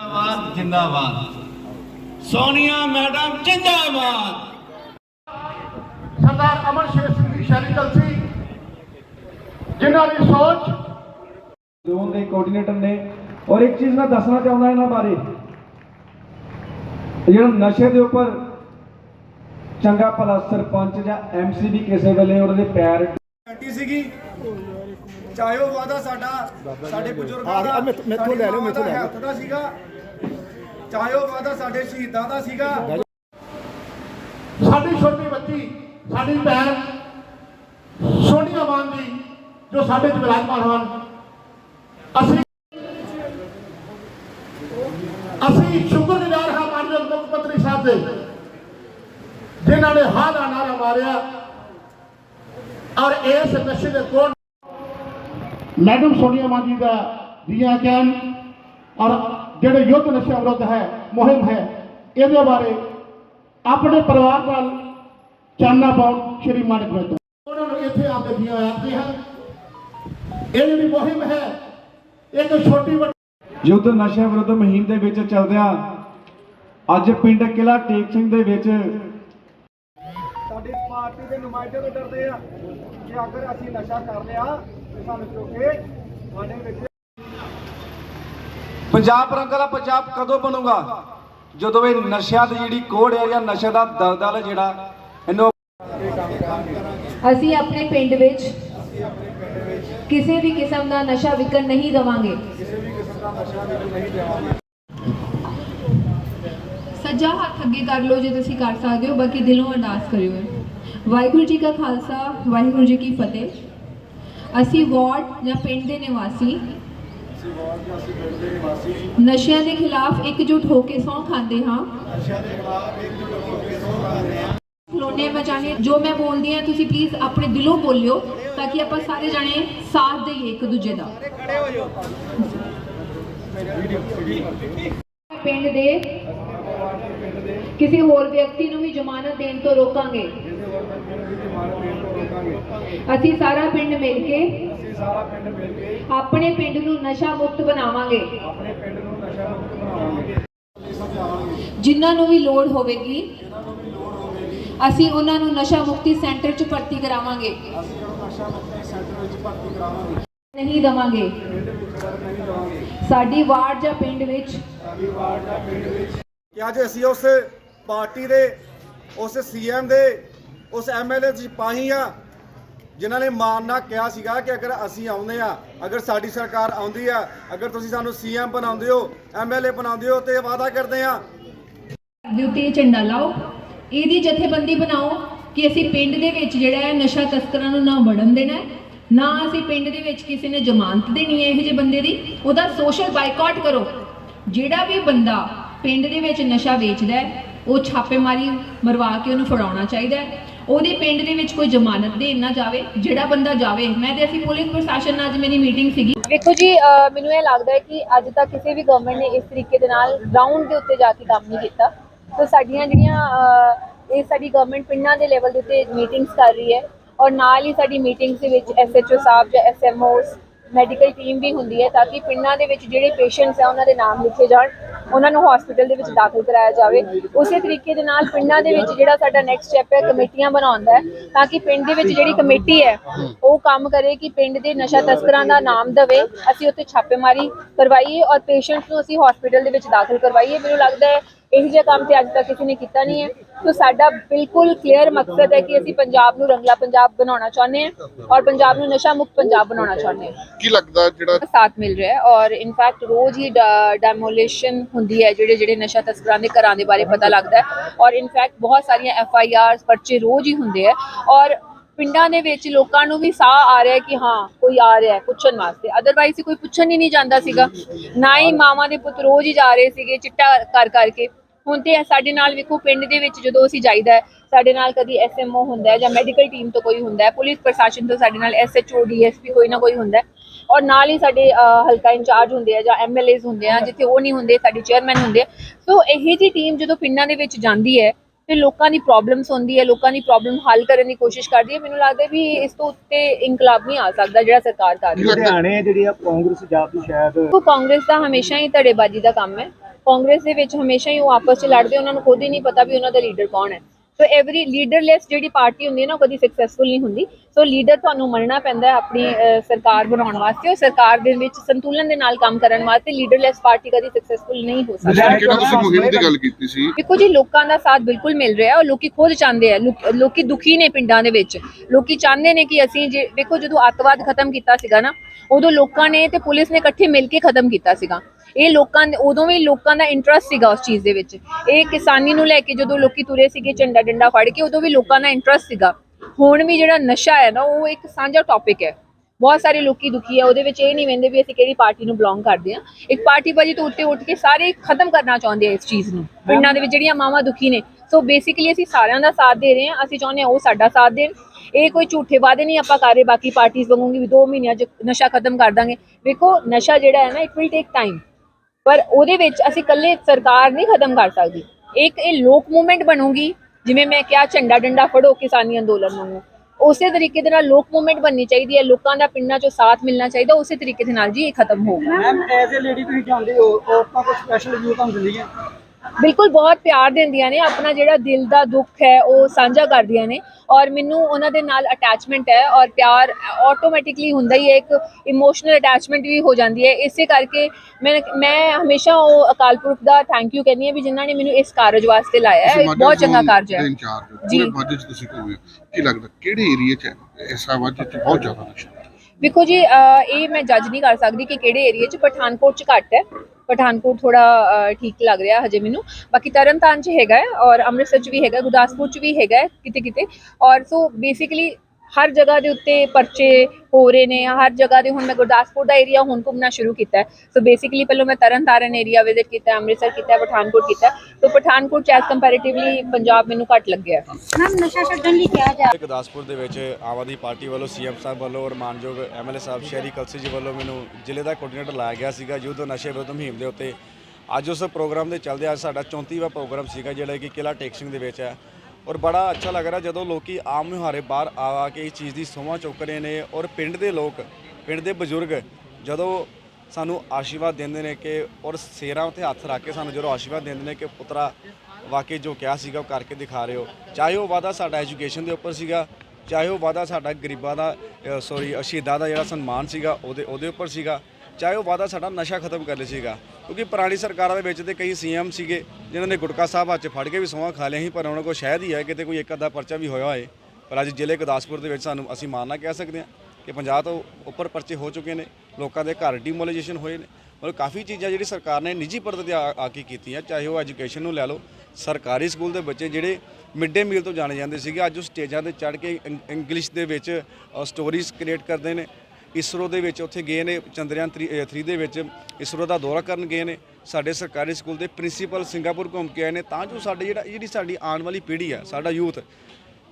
ਜਿੰਦਾਬਾਦ ਜਿੰਦਾਬਾਦ। ਸੋਨੀਆ ਮੈਡਮ ਜਿੰਦਾਬਾਦ। ਸਰਦਾਰ ਅਮਰ ਸ਼ੇਰ ਸਿੰਘ ਦੀ ਸ਼ਹਿਰੀ ਕਲਸੀ ਜਿਨ੍ਹਾਂ ਦੀ ਸੋਚ ਜ਼ੋਨ ਦੇ ਕੋਆਰਡੀਨੇਟਰ ਨੇ ਔਰ ਇੱਕ ਚੀਜ਼ ਮੈਂ ਦੱਸਣਾ ਚਾਹੁੰਦਾ ਇਹਨਾਂ ਬਾਰੇ। ਜਿਹੜਾ ਨਸ਼ੇ ਦੇ ਉੱਪਰ ਚੰਗਾ ਭਲਾ ਸਰਪੰਚ ਜਾਂ ਐਮਸੀ ਵੀ ਕਿਸੇ ਵੇਲੇ ਉਹਨਾਂ ਦੇ ਪੈਰ ਗਾਰੰਟੀ ਸੀਗੀ। ਚਾਹੇ ਉਹ ਵਾਦਾ ਸਾਡਾ ਸਾਡੇ ਬਜ਼ੁਰਗਾਂ ਦਾ ਮੈਥੋਂ ਲੈ ਲਓ, ਮੈਥੋਂ ਲੈ ਲਓ। ਹੱਥ ਦਾ ਸੀਗਾ ਚਾਹੇ ਉਹ ਵਾਦਾ ਸਾਡੇ ਸ਼ਹੀਦਾਂ ਦਾ ਸੀਗਾ। ਸਾਡੀ ਛੋਟੀ ਬੱਚੀ ਸਾਡੀ ਭੈਣ ਸੋਨੀਆ ਮਾਨ ਜੀ ਜੋ ਸਾਡੇ ਚ ਵਿਰਾਜਮਾਨ ਹਨ ਅਸੀਂ ਅਸੀਂ ਸ਼ੁਕਰਗੁਜ਼ਾਰ ਹਾਂ ਮਾਨਯੋਗ ਮੁੱਖ ਮੰਤਰੀ ਸਾਹਿਬ ਦੇ ਜਿਨ੍ਹਾਂ ਨੇ ਹਾਂ ਦਾ ਨਾਰਾ ਮਾਰਿਆ। ਔਰ ਇਸ ਨਸ਼ੇ ਦੇ ਕੋਲ ਮੈਡਮ ਸੋਨੀਆ ਮਾਨ ਜੀ ਦਾ ਦੀਆਂ ਕਹਿਣ ਔਰ ਜਿਹੜੇ ਯੁੱਧ ਨਸ਼ਾ ਵਿਰੁੱਧ ਹੈ ਮੁਹਿੰਮ ਹੈ ਇਹਦੇ ਬਾਰੇ ਆਪਣੇ ਪਰਿਵਾਰ ਨਾਲ ਚਾਨਣਾ ਪਾਉਣ ਸ਼੍ਰੀ ਮਾਨਕ ਵਿੱਚ ਉਹਨਾਂ ਨੂੰ ਇੱਥੇ ਆ ਕੇ ਦੀਆਂ ਆਖਦੇ ਹਨ। ਇਹ ਜਿਹੜੀ ਮੁਹਿੰਮ ਹੈ ਇੱਕ ਛੋਟੀ ਵੱਡੀ ਯੁੱਧ ਨਸ਼ਾ ਵਿਰੁੱਧ ਮੁਹਿੰਮ ਦੇ ਵਿੱਚ ਚੱਲਦਿਆਂ ਅੱਜ ਪਿੰਡ ਕਿਲਾ ਟੇਕ ਸਿੰਘ ਦੇ ਵਿੱਚ ਸਾਡੀ ਪਾਰਟੀ ਦੇ ਨੁਮਾਇੰਦੇ ਤੋਂ ਡਰਦੇ ਆ ਕਿ ਅਗਰ ਅਸੀਂ ਨਸ਼ਾ ਕਰ ਲਿਆ ਪੰਜਾਬ ਰੰਗ ਵਾਲਾ ਪੰਜਾਬ ਕਦੋਂ ਬਣੂਗਾ? ਜਦੋਂ ਇਹ ਨਸ਼ਿਆਂ ਦੀ ਜਿਹੜੀ ਕੋੜ ਹੈ ਜਾਂ ਨਸ਼ੇ ਦਾ ਦਲਦਲ ਹੈ ਜਿਹੜਾ ਇਹਨੂੰ ਅਸੀਂ ਆਪਣੇ ਪਿੰਡ ਵਿੱਚ ਕਿਸੇ ਵੀ ਕਿਸਮ ਦਾ ਨਸ਼ਾ ਵਿਕਣ ਨਹੀਂ ਦੇਵਾਂਗੇ। ਸੱਜਾ ਹੱਥ ਅੱਗੇ ਕਰ ਲਓ ਜੇ ਤੁਸੀਂ ਕਰ ਸਕਦੇ ਹੋ ਬਾਕੀ ਦਿਲੋਂ ਅਰਦਾਸ ਕਰਿਓ। ਵਾਹਿਗੁਰੂ ਜੀ ਕਾ ਖਾਲਸਾ ਵਾਹਿਗੁਰੂ ਜੀ ਕੀ ਫਤਿਹ। ਅਸੀਂ ਵਾਰਡ ਜਾਂ ਪਿੰਡ ਦੇ ਨਿਵਾਸੀ। ਨਸ਼ਿਆਂ ਦੇ ਖਿਲਾਫ ਇਕਜੁੱਟ ਹੋ ਕੇ ਸਹੁੰ ਖਾਂਦੇ ਹਾਂ। ਖਲੋਨੇ ਬਚਾਣੇ ਜੋ ਮੈਂ ਬੋਲਦੀ ਹਾਂ, ਤੁਸੀਂ ਪਲੀਜ਼ ਆਪਣੇ ਦਿਲੋਂ ਬੋਲਿਓ, ਤਾਂ ਕਿ ਆਪਾਂ ਸਾਰੇ ਜਾਣੇ ਸਾਥ ਦੇਈਏ ਇੱਕ ਦੂਜੇ ਦਾ। ਪਿੰਡ ਦੇ ਕਿਸੇ ਹੋਰ ਵਿਅਕਤੀ ਨੂੰ ਵੀ ਜ਼ਮਾਨਤ ਦੇਣ ਤੋਂ ਰੋਕਾਂਗੇ। ਅਸੀਂ ਸਾਰਾ ਪਿੰਡ ਮਿਲ ਕੇ ਅਸੀਂ ਸਾਰਾ ਪਿੰਡ ਮਿਲ ਕੇ ਆਪਣੇ ਪਿੰਡ ਨੂੰ ਨਸ਼ਾ ਮੁਕਤ ਬਣਾਵਾਂਗੇ। ਆਪਣੇ ਪਿੰਡ ਨੂੰ ਨਸ਼ਾ ਮੁਕਤ ਬਣਾਵਾਂਗੇ। ਜਿਨ੍ਹਾਂ ਨੂੰ ਵੀ ਲੋੜ ਹੋਵੇਗੀ ਅਸੀਂ ਉਹਨਾਂ ਨੂੰ ਨਸ਼ਾ ਮੁਕਤੀ ਸੈਂਟਰ 'ਚ ਭਰਤੀ ਕਰਾਵਾਂਗੇ। ਅਸੀਂ ਉਹ ਨਸ਼ਾ ਮੁਕਤੀ ਸੈਂਟਰ ਵਿੱਚ ਭਰਤੀ ਕਰਾਵਾਂਗੇ। ਨਹੀਂ ਦਵਾਂਗੇ। ਸਾਡੀ ਵਾਰਡ ਜਾਂ ਪਿੰਡ ਵਿੱਚ ਸਾਡੀ ਵਾਰਡ ਦਾ ਪਿੰਡ ਵਿੱਚ। ਕਿ ਅੱਜ ਅਸੀਂ ਉਸ ਪਾਰਟੀ ਦੇ ਉਸ ਸੀਐਮ ਦੇ ਉਸ ਐਮਐਲਏ ਸਿਪਾਹੀ ਆ, ਜਿਨ੍ਹਾਂ ਨੇ ਮਾਨ ਨਾਲ ਕਿਹਾ ਸੀਗਾ ਕਿ ਅਗਰ ਅਸੀਂ ਆਉਂਦੇ ਆ, ਅਗਰ ਸਾਡੀ ਸਰਕਾਰ ਆਉਂਦੀ ਆ, ਅਗਰ ਤੁਸੀਂ ਸਾਨੂੰ ਸੀਐਮ ਬਣਾਉਂਦੇ ਹੋ ਐਮਐਲਏ ਬਣਾਉਂਦੇ ਹੋ ਤੇ ਵਾਅਦਾ ਕਰਦੇ ਆ। ਦੇ ਝੰਡਾ ਲਾਓ, ਇਹਦੀ ਜਥੇਬੰਦੀ ਬਣਾਓ ਕਿ ਅਸੀਂ ਪਿੰਡ ਦੇ ਵਿੱਚ ਜਿਹੜਾ ਹੈ ਨਸ਼ਾ ਤਸਕਰਾਂ ਨੂੰ ਨਾ ਵੜਨ ਦੇਣਾ ਨਾ ਅਸੀਂ ਪਿੰਡ ਦੇ ਵਿੱਚ ਕਿਸੇ ਨੇ ਜ਼ਮਾਨਤ ਦੇਣੀ ਹੈ ਇਹੋ ਜਿਹੇ ਬੰਦੇ ਦੀ, ਉਹਦਾ ਸੋਸ਼ਲ ਬਾਈਕਾਟ ਕਰੋ। ਜਿਹੜਾ ਵੀ ਬੰਦਾ ਪਿੰਡ ਦੇ ਵਿੱਚ ਨਸ਼ਾ ਵੇਚਦਾ ਹੈ, ਉਹ ਛਾਪੇਮਾਰੀ ਮਰਵਾ ਕੇ ਉਹਨੂੰ ਫੜਾਉਣਾ ਚਾਹੀਦਾ ਹੈ। ਉਹਦੇ ਪਿੰਡ ਦੇ ਵਿੱਚ ਕੋਈ ਜ਼ਮਾਨਤ ਦੇਣ ਨਾ ਜਾਵੇ ਜਿਹੜਾ ਬੰਦਾ ਜਾਵੇ। ਮੈਂ ਤੇ ਅਸੀਂ ਪੁਲਿਸ ਪ੍ਰਸ਼ਾਸਨ ਨਾਲ ਅੱਜ ਮੇਰੀ ਮੀਟਿੰਗ ਸੀਗੀ। ਵੇਖੋ ਜੀ ਮੈਨੂੰ ਇਹ ਲੱਗਦਾ ਹੈ ਕਿ ਅੱਜ ਤੱਕ ਕਿਸੇ ਵੀ ਗਵਰਨਮੈਂਟ ਨੇ ਇਸ ਤਰੀਕੇ ਦੇ ਨਾਲ ਗਰਾਊਂਡ ਦੇ ਉੱਤੇ ਜਾ ਕੇ ਕੰਮ ਨਹੀਂ ਕੀਤਾ। ਸੋ ਸਾਡੀਆਂ ਜਿਹੜੀਆਂ ਅਹ, ਇਹ ਸਾਡੀ ਗਵਰਨਮੈਂਟ ਪਿੰਡਾਂ ਦੇ ਲੈਵਲ ਦੇ ਉੱਤੇ ਮੀਟਿੰਗਸ ਕਰ ਰਹੀ ਹੈ। ਔਰ ਨਾਲ ਹੀ ਸਾਡੀ ਮੀਟਿੰਗਸ ਦੇ ਵਿੱਚ ਐਸਐਚਓ ਸਾਹਿਬ ਜਾਂ ਐਸਐਮਓਸ ਮੈਡੀਕਲ ਟੀਮ ਵੀ ਹੁੰਦੀ ਹੈ ਤਾਂ ਕਿ ਪਿੰਡਾਂ ਦੇ ਵਿੱਚ ਜਿਹੜੇ ਪੇਸ਼ੈਂਟਸ ਆ ਉਹਨਾਂ ਦੇ ਨਾਮ ਲਿਖੇ ਜਾਣ, ਉਹਨਾਂ ਨੂੰ ਹਸਪੀਟਲ ਦੇ ਵਿੱਚ ਦਾਖਲ ਕਰਾਇਆ ਜਾਵੇ। ਉਸੇ ਤਰੀਕੇ ਦੇ ਨਾਲ ਪਿੰਡਾਂ ਦੇ ਵਿੱਚ ਜਿਹੜਾ ਸਾਡਾ ਨੈਕਸਟ ਸਟੈਪ ਹੈ, ਕਮੇਟੀਆਂ ਬਣਾਉਣ ਦਾ ਤਾਂ ਕਿ ਪਿੰਡ ਦੇ ਵਿੱਚ ਜਿਹੜੀ ਕਮੇਟੀ ਹੈ, ਉਹ ਕੰਮ ਕਰੇ ਕਿ ਪਿੰਡ ਦੇ ਨਸ਼ਾ ਤਸਕਰਾਂ ਦਾ ਨਾਮ ਦਵੇ। ਅਸੀਂ ਉੱਥੇ ਛਾਪੇਮਾਰੀ ਕਰਵਾਈਏ ਔਰ ਪੇਸ਼ੈਂਟਸ ਨੂੰ ਅਸੀਂ ਹਸਪੀਟਲ ਦੇ ਵਿੱਚ ਦਾਖਲ ਕਰਵਾਈਏ। ਮੈਨੂੰ ਲੱਗਦਾ ਹੈ ਇਹੋ ਜਿਹਾ ਕੰਮ ਤੇ ਅੱਜ ਤੱਕ ਕਿਸੇ ਨੇ ਕੀਤਾ ਨਹੀਂ ਹੈ। ਸੋ ਸਾਡਾ ਬਿਲਕੁਲ ਕਲੀਅਰ ਮਕਸਦ ਹੈ ਕਿ ਅਸੀਂ ਪੰਜਾਬ ਨੂੰ ਰੰਗਲਾ ਪੰਜਾਬ ਬਣਾਉਣਾ ਚਾਹੁੰਦੇ ਹਾਂ ਔਰ ਪੰਜਾਬ ਨੂੰ ਨਸ਼ਾ ਮੁਕਤ ਪੰਜਾਬ ਬਣਾਉਣਾ ਚਾਹੁੰਦੇ ਹਾਂ। ਕੀ ਲੱਗਦਾ ਜਿਹੜਾ ਸਾਥ ਮਿਲ ਰਿਹਾ ਹੈ ਔਰ ਇਨਫੈਕਟ ਰੋਜ਼ ਹੀ ਡੈਮੋਲੀਸ਼ਨ ਹੁੰਦੀ ਹੈ ਜਿਹੜੇ ਜਿਹੜੇ ਨਸ਼ਾ ਤਸਕਰਾਂ ਦੇ ਘਰਾਂ ਦੇ ਬਾਰੇ ਪਤਾ ਲੱਗਦਾ ਹੈ ਔਰ ਇਨਫੈਕਟ ਬਹੁਤ ਸਾਰੀਆਂ ਐਫ ਆਈ ਆਰਸ ਪਰਚੇ ਰੋਜ਼ ਹੀ ਹੁੰਦੇ ਆ ਔਰ ਪਿੰਡਾਂ ਦੇ ਵਿੱਚ ਲੋਕਾਂ ਨੂੰ ਵੀ ਸਾਹ ਆ ਰਿਹਾ ਹੈ ਕਿ ਹਾਂ ਕੋਈ ਆ ਰਿਹਾ ਹੈ ਪੁੱਛਣ ਵਾਸਤੇ। ਅਦਰਵਾਈਜ਼ ਕੋਈ ਪੁੱਛਣ ਹੀ ਨਹੀਂ ਜਾਂਦਾ ਸੀਗਾ। ਨਾ ਹੀ ਮਾਵਾਂ ਦੇ ਪੁੱਤ ਰੋਜ਼ ਹੀ ਜਾ ਰਹੇ ਸੀਗੇ ਚਿੱਟਾ ਕਰ ਕਰਕੇ। ਹੁਣ ਤੇ ਸਾਡੇ ਨਾਲ ਵੇਖੋ ਪਿੰਡ ਦੇ ਵਿੱਚ ਜਦੋਂ ਅਸੀਂ ਜਾਈਦਾ ਹੈ ਸਾਡੇ ਨਾਲ ਕਦੀ ਐਸਐਮਓ ਹੁੰਦਾ ਹੈ ਜਾਂ ਮੈਡੀਕਲ ਟੀਮ ਤੋਂ ਕੋਈ ਹੁੰਦਾ ਹੈ ਪੁਲਿਸ ਪ੍ਰਸ਼ਾਸਨ ਤੋਂ ਸਾਡੇ ਨਾਲ ਐਸਐਚਓ ਡੀਐਸਪੀ ਕੋਈ ਨਾ ਕੋਈ ਹੁੰਦਾ ਹੈ ਔਰ ਨਾਲ ਹੀ ਸਾਡੇ ਅਹ, ਹਲਕਾ ਇੰਚਾਰਜ ਹੁੰਦੇ ਆ ਜਾਂ ਐਮਐਲਏਜ਼ ਹੁੰਦੇ ਆ ਜਿੱਥੇ ਉਹ ਨਹੀਂ ਹੁੰਦੇ ਸਾਡੇ ਚੇਅਰਮੈਨ ਹੁੰਦੇ ਆ। ਸੋ ਇਹ ਜੀ ਟੀਮ ਜਦੋਂ ਪਿੰਡਾਂ ਦੇ ਵਿੱਚ ਜਾਂਦੀ ਹੈ ਤੇ ਲੋਕਾਂ ਦੀ ਪ੍ਰੋਬਲਮਸ ਹੁੰਦੀ ਹੈ ਲੋਕਾਂ ਦੀ ਪ੍ਰੋਬਲਮ ਹੱਲ ਕਰਨ ਦੀ ਕੋਸ਼ਿਸ਼ ਕਰਦੀ ਹੈ ਮੈਨੂੰ ਲੱਗਦਾ ਹੈ ਵੀ ਇਸ ਤੋਂ ਉੱਤੇ ਇਨਕਲਾਬ ਨਹੀਂ ਆ ਸਕਦਾ ਜਿਹੜਾ ਸਰਕਾਰ ਕਰ ਰਹੀ ਹੈ। ਲੁਧਿਆਣੇ ਜਿਹੜੀ ਆ ਕਾਂਗਰਸ ਜਾਤੀ ਸ਼ਾਇਦ ਦੇਖੋ ਕਾਂਗਰਸ ਦਾ ਹਮੇਸ਼ਾ ਹੀ ਧੜੇਬਾਜ਼ੀ ਦਾ ਕੰਮ ਹੈ। ਕਾਂਗਰਸ ਦੇ ਵਿੱਚ ਹਮੇਸ਼ਾ ਹੀ ਉਹ ਆਪਸ 'ਚ ਲੜਦੇ ਉਹਨਾਂ ਨੂੰ ਖੁਦ ਹੀ ਨਹੀਂ ਪਤਾ ਵੀ ਉਹਨਾਂ ਦਾ ਲੀਡਰ ਕੌਣ ਹੈ। ਸੋ ਐਵਰੀ ਲੀਡਰਲੈਸ ਜਿਹੜੀ ਪਾਰਟੀ ਹੁੰਦੀ ਹੈ ਨਾ ਉਹ ਕਦੀ ਸਕਸੈਸਫੁਲ ਨਹੀਂ ਹੁੰਦੀ। ਸੋ ਲੀਡਰ ਤੁਹਾਨੂੰ ਮੰਨਣਾ ਪੈਂਦਾ ਹੈ ਆਪਣੀ ਸਰਕਾਰ ਬਣਾਉਣ ਵਾਸਤੇ। ਸਰਕਾਰ ਦੇ ਵਿੱਚ ਸੰਤੁਲਨ ਦੇ ਨਾਲ ਕੰਮ ਕਰਨ ਵਾਸਤੇ ਲੀਡਰਲੈਸ ਪਾਰਟੀ ਕਦੀ ਸਕਸੈਸਫੁਲ ਨਹੀਂ ਹੋ ਸਕਦੀ। ਜਿਵੇਂ ਕਿ ਤੁਸੀਂ ਮੁਹਿੰਮ ਦੀ ਗੱਲ ਕੀਤੀ ਸੀ? ਦੇਖੋ ਜੀ ਲੋਕਾਂ ਦਾ ਸਾਥ ਬਿਲਕੁਲ ਮਿਲ ਰਿਹਾ ਹੈ ਔਰ ਲੋਕੀ ਖੁਦ ਚਾਹੁੰਦੇ ਆ ਲੋਕ- ਲੋਕੀ ਦੁਖੀ ਨੇ ਪਿੰਡਾਂ ਦੇ ਵਿੱਚ। ਲੋਕੀ ਚਾਹੁੰਦੇ ਨੇ ਕਿ ਅਸੀਂ ਜੇ ਦੇਖੋ ਜਦੋਂ ਅੱਤਵਾਦ ਖਤਮ ਕੀਤਾ ਸੀਗਾ ਨਾ ਉਦੋਂ ਲੋਕਾਂ ਨੇ ਤੇ ਪੁਲਿਸ ਨੇ ਇਕੱਠੇ ਮਿਲ ਕੇ ਖਤਮ ਕੀਤਾ ਸੀਗਾ। ਇਹ ਲੋਕਾਂ ਦੇ ਉਦੋਂ ਵੀ ਲੋਕਾਂ ਦਾ ਇੰਟਰਸਟ ਸੀਗਾ ਉਸ ਚੀਜ਼ ਦੇ ਵਿੱਚ। ਇਹ ਕਿਸਾਨੀ ਨੂੰ ਲੈ ਕੇ ਜਦੋਂ ਲੋਕੀ ਤੁਰੇ ਸੀਗੇ ਝੰਡਾ ਡੰਡਾ ਫੜ ਕੇ, ਉਦੋਂ ਵੀ ਲੋਕਾਂ ਦਾ ਇੰਟਰਸਟ ਸੀਗਾ। ਹੁਣ ਵੀ ਜਿਹੜਾ ਨਸ਼ਾ ਹੈ ਨਾ, ਉਹ ਇੱਕ ਸਾਂਝਾ ਟੌਪਿਕ ਹੈ। ਬਹੁਤ ਸਾਰੇ ਲੋਕੀ ਦੁਖੀ ਆ ਉਹਦੇ ਵਿੱਚ ਇਹ ਨਹੀਂ ਵੰਦੇ ਵੀ ਅਸੀਂ ਕਿਹੜੀ ਪਾਰਟੀ ਨੂੰ ਬਿਲੋਂਗ ਕਰਦੇ ਆ ਇੱਕ ਪਾਰਟੀ ਬਾਜੀ ਤੋਂ ਉੱਤੇ ਉੱਠ ਕੇ ਸਾਰੇ ਖਤਮ ਕਰਨਾ ਚਾਹੁੰਦੇ ਆ ਇਸ ਚੀਜ਼ ਨੂੰ। ਪਿੰਡਾਂ ਦੇ ਵਿੱਚ ਜਿਹੜੀਆਂ ਮਾਵਾਂ ਦੁਖੀ ਨੇ, ਸੋ ਬੇਸਿਕਲੀ ਅਸੀਂ ਸਾਰਿਆਂ ਦਾ ਸਾਥ ਦੇ ਰਹੇ ਹਾਂ, ਅਸੀਂ ਚਾਹੁੰਦੇ ਹਾਂ ਉਹ ਸਾਡਾ ਸਾਥ ਦੇਣ। ਇਹ ਕੋਈ ਝੂਠੇ ਵਾਅਦੇ ਨਹੀਂ ਆਪਾਂ ਕਰ ਰਹੇ, ਬਾਕੀ ਪਾਰਟੀਆਂ ਵਾਂਗੂ ਵੀ 2 ਮਹੀਨਿਆਂ 'ਚ ਨਸ਼ਾ ਖਤਮ ਕਰ ਦਾਂਗੇ। ਵੇਖੋ, ਨਸ਼ਾ ਜਿਹੜਾ ਹੈ ਨਾ ਇਟ ਵਿਲ ਟੇਕ ਟਾਈਮ ਪਰ ਉਹਦੇ ਵਿੱਚ ਅਸੀਂ ਇਕੱਲੇ ਸਰਕਾਰ ਨਹੀਂ ਖਤਮ ਕਰ ਸਕਦੀ। ਇੱਕ ਇਹ ਲੋਕ ਮੂਵਮੈਂਟ ਬਣੂਗੀ, ਜਿਵੇਂ ਮੈਂ ਕਿਹਾ, ਝੰਡਾ ਡੰਡਾ ਫੜੋ ਕਿਸਾਨੀ ਅੰਦੋਲਨ ਵਾਂਗੂ ਉਸੇ ਤਰੀਕੇ ਦੇ ਨਾਲ ਲੋਕ ਮੂਵਮੈਂਟ ਬਣਨੀ ਚਾਹੀਦੀ ਹੈ, ਲੋਕਾਂ ਦਾ ਪਿੰਡਾਂ 'ਚੋਂ ਸਾਥ ਮਿਲਣਾ ਚਾਹੀਦਾ, ਉਸੇ ਤਰੀਕੇ ਦੇ ਨਾਲ ਜੀ ਇਹ ਖਤਮ ਹੋਊਗਾ। ਮੈਮ ਐਜ਼ ਅ ਲੇਡੀ ਤੁਸੀਂ ਜਾਣਦੇ ਹੋ, ਔਰਤਾਂ ਕੋਲ ਸਪੈਸ਼ਲ ਵਿਊ ਤੁਹਾਨੂੰ ਦਿੰਦੀਆਂ ਬਿਲਕੁਲ ਬਹੁਤ ਪਿਆਰ ਦਿੰਦੀਆਂ ਨੇ ਆਪਣਾ ਜਿਹੜਾ ਦਿਲ ਦਾ ਦੁੱਖ ਹੈ ਉਹ ਸਾਂਝਾ ਕਰਦੀਆਂ ਨੇ ਔਰ ਮੈਨੂੰ ਉਹਨਾਂ ਦੇ ਨਾਲ ਅਟੈਚਮੈਂਟ ਹੈ ਔਰ ਪਿਆਰ ਆਟੋਮੈਟਿਕਲੀ ਹੁੰਦਾ ਹੀ ਹੈ ਇੱਕ ਇਮੋਸ਼ਨਲ ਅਟੈਚਮੈਂਟ ਵੀ ਹੋ ਜਾਂਦੀ ਹੈ। ਇਸੇ ਕਰਕੇ ਮੈਂ ਮੈਂ ਹਮੇਸ਼ਾ ਉਹ ਅਕਾਲ ਪੁਰਖ ਦਾ ਥੈਂਕ ਯੂ ਕਹਿੰਦੀ ਹਾਂ ਵੀ ਜਿਨ੍ਹਾਂ ਨੇ ਮੈਨੂੰ ਇਸ ਕਾਰਜ ਵਾਸਤੇ ਲਾਇਆ ਹੈ। ਬਹੁਤ ਚੰਗਾ ਕਾਰਜ ਹੈ। ਜੀ। ਪੂਰੇ ਮਾਝੇ ਚ ਤੁਸੀਂ ਹੋਵੇ ਕੀ ਲੱਗਦਾ ਕਿਹੜੇ ਏਰੀਆ ਚ ਹੈ? ਐਸਾ ਮਾਝੇ ਚ ਬਹੁਤ ਜ਼ਿਆਦਾ ਨਸ਼ਾ? ਵੇਖੋ ਜੀ ਇਹ ਮੈਂ ਜੱਜ ਨਹੀਂ ਕਰ ਸਕਦੀ ਕਿ ਕਿਹੜੇ ਏਰੀਆ 'ਚ ਪਠਾਨਕੋਟ 'ਚ ਘੱਟ ਹੈ। ਪਠਾਨਕੋਟ ਥੋੜਾ ਠੀਕ ਲੱਗ ਰਿਹਾ ਹਜੇ ਮੈਨੂੰ। ਬਾਕੀ ਤਰਨਤਾਰਨ 'ਚ ਹੈਗਾ ਔਰ ਅੰਮ੍ਰਿਤਸਰ 'ਚ ਵੀ ਹੈਗਾ, ਗੁਰਦਾਸਪੁਰ 'ਚ ਵੀ ਹੈਗਾ ਕਿਤੇ ਕਿਤੇ ਔਰ ਸੋ ਬੇਸਿਕਲੀ ਹਰ ਜਗ੍ਹਾ ਦੇ ਉੱਤੇ ਪਰਚੇ ਹੋ ਰਹੇ ਨੇ ਹਰ ਜਗ੍ਹਾ ਦੇ ਹੁਣ ਮੈਂ ਗੁਰਦਾਸਪੁਰ ਦਾ ਏਰੀਆ ਹੁਣ ਘੁੰਮਣਾ ਸ਼ੁਰੂ ਕੀਤਾ ਹੈ। ਸੋ ਬੇਸਿਕਲੀ ਪਹਿਲਾਂ ਮੈਂ ਤਰਨਤਾਰਨ ਏਰੀਆ ਵਿਜ਼ਿਟ ਕੀਤਾ ਅੰਮ੍ਰਿਤਸਰ ਕੀਤਾ ਪਠਾਨਕੋਟ ਕੀਤਾ। ਸੋ ਪਠਾਨਕੋਟ 'ਚ ਐਸ ਕੰਪੈਰੀਟਿਵਲੀ ਪੰਜਾਬ ਮੈਨੂੰ ਘੱਟ ਲੱਗਿਆ ਮੈਮ ਨਸ਼ਾ ਛੱਡਣ ਲਈ ਕਿਹਾ ਜਾ ਗੁਰਦਾਸਪੁਰ ਦੇ ਵਿੱਚ ਆਮ ਆਦਮੀ ਪਾਰਟੀ ਵੱਲੋਂ ਸੀਐਮ ਸਾਹਿਬ ਵੱਲੋਂ ਔਰ ਮਾਨਯੋਗ ਐਮਐਲਏ ਸਾਹਿਬ ਸ਼ਹਿਰੀ ਕਲਸੀ ਜੀ ਵੱਲੋਂ ਮੈਨੂੰ ਜ਼ਿਲ੍ਹੇ ਦਾ ਕੋਆਰਡੀਨੇਟਰ ਲਾਇਆ ਗਿਆ ਸੀਗਾ ਯੁੱਧ ਨਸ਼ੇ ਵਿਰੁੱਧ ਮੁਹਿੰਮ ਦੇ ਉੱਤੇ। ਅੱਜ ਉਸ ਪ੍ਰੋਗਰਾਮ ਦੇ ਚੱਲਦੇ ਅੱਜ ਸਾਡਾ 34ਵਾਂ ਪ੍ਰੋਗਰਾਮ ਸੀਗਾ ਜਿਹੜਾ ਕਿ ਕਿਲਾ ਟੇਕ ਸਿੰਘ ਦੇ ਵਿੱਚ ਹੈ। ਔਰ ਬੜਾ ਅੱਛਾ ਲੱਗ ਰਿਹਾ ਜਦੋਂ ਲੋਕੀ ਆਮ ਮੁਹਾਰੇ ਬਾਹਰ ਆ ਆ ਕੇ ਇਸ ਚੀਜ਼ ਦੀ ਸੋਹਾਂ ਚੁੱਕ ਰਹੇ ਨੇ ਔਰ ਪਿੰਡ ਦੇ ਲੋਕ, ਪਿੰਡ ਦੇ ਬਜ਼ੁਰਗ ਜਦੋਂ ਸਾਨੂੰ ਆਸ਼ੀਰਵਾਦ ਦਿੰਦੇ ਨੇ ਕਿ ਔਰ ਸੇਰਾਂ ਉੱਤੇ ਹੱਥ ਰੱਖ ਕੇ ਸਾਨੂੰ ਜਦੋਂ ਆਸ਼ੀਰਵਾਦ ਦਿੰਦੇ ਨੇ ਕਿ ਪੁੱਤਰਾ ਵਾਕਈ ਜੋ ਕਿਹਾ ਸੀਗਾ ਉਹ ਕਰਕੇ ਦਿਖਾ ਰਹੇ ਹੋ। ਚਾਹੇ ਉਹ ਵਾਦਾ ਸਾਡਾ ਐਜੂਕੇਸ਼ਨ ਦੇ ਉੱਪਰ ਸੀਗਾ, ਚਾਹੇ ਉਹ ਵਾਦਾ ਸਾਡਾ ਗਰੀਬਾਂ ਦਾ ਸੌਰੀ ਸ਼ਹੀਦਾਂ ਦਾ ਜਿਹੜਾ ਸਨਮਾਨ ਸੀਗਾ, ਉਹਦੇ ਉਹਦੇ ਉੱਪਰ ਸੀਗਾ। ਚਾਹੇ ਉਹ ਵਾਦਾ ਸਾਡਾ ਨਸ਼ਾ ਖਤਮ ਕਰ ਲਈ ਸੀਗਾ। ਕਿਉਂਕਿ ਪੁਰਾਣੀ ਸਰਕਾਰਾਂ ਦੇ ਵਿੱਚ ਤੇ ਕਈ ਸੀਐਮ ਸੀਗੇ, ਜਿਨ੍ਹਾਂ ਨੇ ਗੁਟਕਾ ਸਾਹਿਬ ਹੱਥ ਫੜ ਕੇ ਵੀ ਸੌਂਹਾਂ ਖਾ ਲਿਆ ਸੀ, ਪਰ ਉਹਨਾਂ ਕੋਲ ਸ਼ਾਇਦ ਹੀ ਹੈ ਕਿਤੇ ਕੋਈ ਇੱਕ ਅੱਧਾ ਪਰਚਾ ਵੀ ਹੋਇਆ ਹੋਏ। ਪਰ ਅੱਜ ਜ਼ਿਲ੍ਹੇ ਗੁਰਦਾਸਪੁਰ ਦੇ ਵਿੱਚ ਸਾਨੂੰ ਅਸੀਂ ਮਾਰਨਾ ਕਹਿ ਸਕਦੇ ਹਾਂ ਕਿ 50 ਤੋਂ ਉੱਪਰ ਪਰਚੇ ਹੋ ਚੁੱਕੇ ਨੇ, ਲੋਕਾਂ ਦੇ ਘਰ ਡੀਮੋਲਾਈਜੇਸ਼ਨ ਹੋਏ ਨੇ। ਮਤਲਬ ਕਾਫੀ ਚੀਜ਼ਾਂ ਜਿਹੜੀ ਸਰਕਾਰ ਨੇ ਨਿੱਜੀ ਪੱਧਰ ਤੇ ਆ ਕੇ ਕੀਤੀਆਂ, ਚਾਹੇ ਉਹ ਐਜੂਕੇਸ਼ਨ ਨੂੰ ਲੈ ਲਓ, ਸਰਕਾਰੀ ਸਕੂਲ ਦੇ ਬੱਚੇ ਜਿਹੜੇ ਮਿਡ ਡੇ ਮੀਲ ਤੋਂ ਜਾਣੇ ਜਾਂਦੇ ਸੀਗੇ, ਅੱਜ ਉਹ ਸਟੇਜਾਂ ਤੇ ਚੜ੍ਹ ਕੇ ਇੰ- ਇੰਗਲਿਸ਼ ਦੇ ਵਿੱਚ ਸਟੋਰੀਜ਼ ਕ੍ਰੀਏਟ ਕਰਦੇ ਨੇ। ਇਸਰੋ ਦੇ ਵਿੱਚ ਉੱਥੇ ਗਏ ਨੇ, ਚੰਦਰਯਾਨ 3 ਦੇ ਵਿੱਚ ਇਸਰੋ ਦਾ ਦੌਰਾ ਕਰਨ ਗਏ ਨੇ। ਸਾਡੇ ਸਰਕਾਰੀ ਸਕੂਲ ਦੇ ਪ੍ਰਿੰਸੀਪਲ ਸਿੰਗਾਪੁਰ ਘੁੰਮ ਕੇ ਆਏ ਨੇ। ਤਾਂ ਜੋ ਸਾਡੇ ਜਿਹੜਾ ਜਿਹੜੀ ਸਾਡੀ ਆਉਣ ਵਾਲੀ ਪੀੜ੍ਹੀ ਆ, ਸਾਡਾ ਯੂਥ,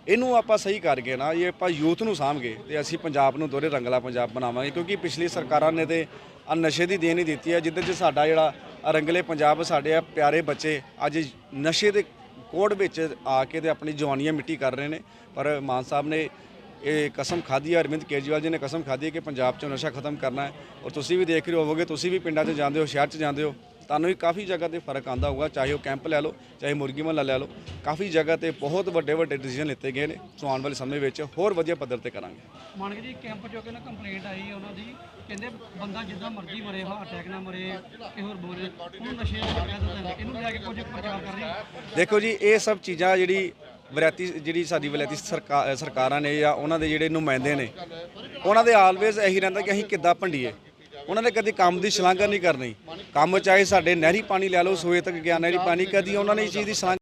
ਇਹਨੂੰ ਆਪਾਂ ਸਹੀ ਕਰਕੇ ਨਾ, ਇਹ ਆਪਾਂ ਯੂਥ ਨੂੰ ਸਾਂਭਗੇ ਤੇ ਅਸੀਂ ਪੰਜਾਬ ਨੂੰ ਦੋਰੇ ਰੰਗਲਾ ਪੰਜਾਬ ਬਣਾਵਾਂਗੇ। ਕਿਉਂਕਿ ਪਿਛਲੀ ਸਰਕਾਰਾਂ ਨੇ ਤੇ ਆ ਨਸ਼ੇ ਦੀ ਦੇਣ ਹੀ ਦਿੱਤੀ ਹੈ ਜਿੱਦੇ 'ਚ ਸਾਡਾ ਜਿਹੜਾ ਰੰਗਲੇ ਪੰਜਾਬ ਸਾਡੇ ਆ ਪਿਆਰੇ ਬੱਚੇ ਅੱਜ ਨਸ਼ੇ ਦੇ ਕੋੜ ਵਿੱਚ ਆ ਕੇ ਤੇ ਆਪਣੀ ਜਵਾਨੀਆਂ ਮਿੱਟੀ ਕਰ ਰਹੇ ਨੇ। ਪਰ ਮਾਨ ਸਾਹਿਬ ਨੇ ਇਹ ਕਸਮ ਖਾਧੀ ਹੈ ਅਰਵਿੰਦ ਕੇਜਰੀਵਾਲ ਜੀ ਨੇ ਕਸਮ ਖਾਧੀ ਹੈ ਕਿ ਪੰਜਾਬ 'ਚੋਂ ਨਸ਼ਾ ਖਤਮ ਕਰਨਾ ਹੈ ਔਰ ਤੁਸੀਂ ਵੀ ਦੇਖ ਰਹੇ ਹੋਵੋਗੇ ਤੁਸੀਂ ਵੀ ਪਿੰਡਾਂ 'ਚ ਜਾਂਦੇ ਹੋ ਸ਼ਹਿਰ 'ਚ ਜਾਂਦੇ ਹੋ ਤੁਹਾਨੂੰ ਵੀ ਕਾਫੀ ਜਗ੍ਹਾ ਤੇ ਫ਼ਰਕ ਆਂਦਾ ਹੋਊਗਾ ਚਾਹੇ ਉਹ ਕੈਂਪ ਲੈ ਲਓ ਚਾਹੇ ਮੁਰਗੀ ਮਹੱਲਾ ਲੈ ਲਓ ਕਾਫੀ ਜਗ੍ਹਾ ਤੇ ਬਹੁਤ ਵੱਡੇ ਵੱਡੇ ਡਿਸੀਜਨ ਲਿੱਤੇ ਗਏ ਨੇ ਸੋ ਆਉਣ ਵਾਲੇ ਸਮੇਂ ਵਿੱਚ ਹੋਰ ਵਧੀਆ ਪੱਧਰ ਤੇ ਕਰਾਂਗੇ। ਮੰਨ ਕੇ ਜੀ ਕੈਂਪ ਚੋਂ ਕਿ ਨਾ ਕੰਪਲੇਂਟ ਆਈ ਉਹਨਾਂ ਦੀ ਕਹਿੰਦੇ ਬੰਦਾ ਜਿੱਦਾਂ ਮਰਜ਼ੀ ਮਰੇ ਹਾਰਟ ਅਟੈਕ ਨਾਲ ਮਰੇ ਕਿ ਹੋਰ ਬੋਲੇ ਉਹਨੂੰ ਨਸ਼ੇ ਦਾ ਨੇ ਇਹਨੂੰ ਲੈ ਕੇ ਕੁਝ ਪ੍ਰਚਾਰ ਕਰ ਰਹੇ ਦੇਖੋ ਜੀ ਇਹ ਸਭ ਚੀਜ਼ਾਂ ਜਿਹੜੀ ਵੈਰਾਈਟੀ ਜਿਹੜੀ ਸਾਡੀ ਵੈਰਾਈਟੀ ਸਰਕਾਰ ਸਰਕਾਰਾਂ ਨੇ ਜਾਂ ਉਹਨਾਂ ਦੇ ਜਿਹੜੇ ਨੁਮਾਇੰਦੇ ਨੇ, ਉਹਨਾਂ ਦੇ ਆਲਵੇਜ਼ ਇਹੀ ਰਹਿੰਦਾ ਕਿ ਅਸੀਂ ਕਿੱਦਾਂ ਭੰਡੀਏ। ਉਹਨਾਂ ਨੇ ਕਦੀ ਕੰਮ ਦੀ ਸ਼ਲਾਘਾ ਨਹੀਂ ਕਰਨੀ। ਕੰਮ ਚਾਹੇ ਸਾਡੇ ਨਹਿਰੀ ਪਾਣੀ ਲੈ ਲਓ, ਸੋਏ ਤੱਕ ਗਿਆ ਨਹਿਰੀ ਪਾਣੀ, ਕਦੀ ਉਹਨਾਂ ਨੇ ਇਸ ਚੀਜ਼ ਦੀ ਸ਼ਲਾਘਾ